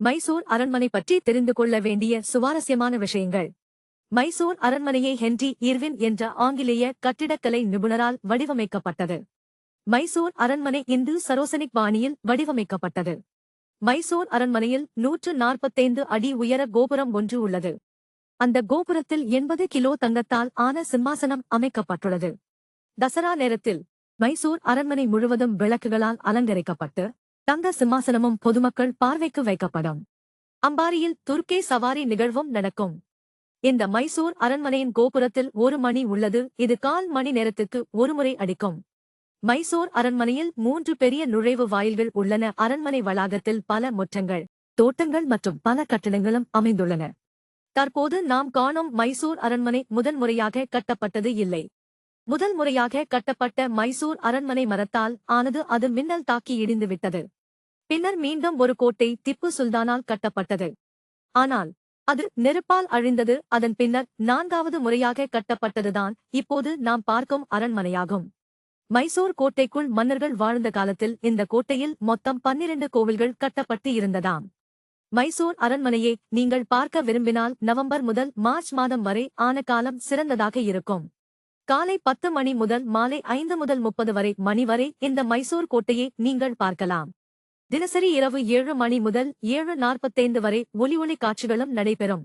மைசூர் அரண்மனை பற்றி தெரிந்து கொள்ள வேண்டிய சுவாரஸ்யமான விஷயங்கள். மைசூர் அரண்மனையை ஹென்றி இர்வின் என்ற ஆங்கிலேய கட்டிடக்கலை நிபுணரால் வடிவமைக்கப்பட்டது. மைசூர் அரண்மனை இந்து சரோசனிக் பாணியில் வடிவமைக்கப்பட்டது. மைசூர் அரண்மனையில் நூற்று நாற்பத்தைந்து அடி உயர கோபுரம் ஒன்று உள்ளது. அந்த கோபுரத்தில் எண்பது கிலோ தங்கத்தால் ஆன சிம்மாசனம் அமைக்கப்பட்டுள்ளது. தசரா நேரத்தில் மைசூர் அரண்மனை முழுவதும் விளக்குகளால் அலங்கரிக்கப்பட்டு தங்க சிம்மாசனமும் பொதுமக்கள் பார்வைக்கு வைக்கப்படும். அம்பாரியில் துர்க்கே சவாரி நிகழ்வும் நடக்கும். இந்த மைசூர் அரண்மனையின் கோபுரத்தில் ஒரு மணி உள்ளது. இது கால் மணி நேரத்துக்கு ஒருமுறை அடிக்கும். மைசூர் அரண்மனையில் மூன்று பெரிய நுழைவு வாயில்கள் உள்ளன. அரண்மனை வளாகத்தில் பல முற்றங்கள் தோட்டங்கள் மற்றும் பல கட்டிடங்களும் அமைந்துள்ளன. தற்போது நாம் காணும் மைசூர் அரண்மனை முதன்முறையாக கட்டப்பட்டது இல்லை. முதல் முறையாக கட்டப்பட்ட மைசூர் அரண்மனை மரத்தால் ஆனது அது மின்னல் தாக்கி இடிந்துவிட்டது பின்னர் மீண்டும் ஒரு கோட்டை திப்பு சுல்தானால் கட்டப்பட்டது. ஆனால் அது நெருப்பால் அழிந்தது. அதன் பின்னர் நான்காவது முறையாக கட்டப்பட்டதுதான் இப்போது நாம் பார்க்கும் அரண்மனையாகும். மைசூர் கோட்டைக்குள் மன்னர்கள் வாழ்ந்த காலத்தில் இந்த கோட்டையில் மொத்தம் பன்னிரண்டு கோவில்கள் கட்டப்பட்டு இருந்ததாம். மைசூர் அரண்மனையை நீங்கள் பார்க்க விரும்பினால் நவம்பர் முதல் மார்ச் மாதம் வரை ஆன காலம் சிறந்ததாக இருக்கும். காலை பத்து மணி முதல் மாலை ஐந்து முதல் முப்பது வரை மணி வரை இந்த மைசூர் கோட்டையை நீங்கள் பார்க்கலாம். தினசரி இரவு ஏழு மணி முதல் ஏழு நாற்பத்தைந்து வரை ஒலி ஒளி காட்சிகளும் நடைபெறும்.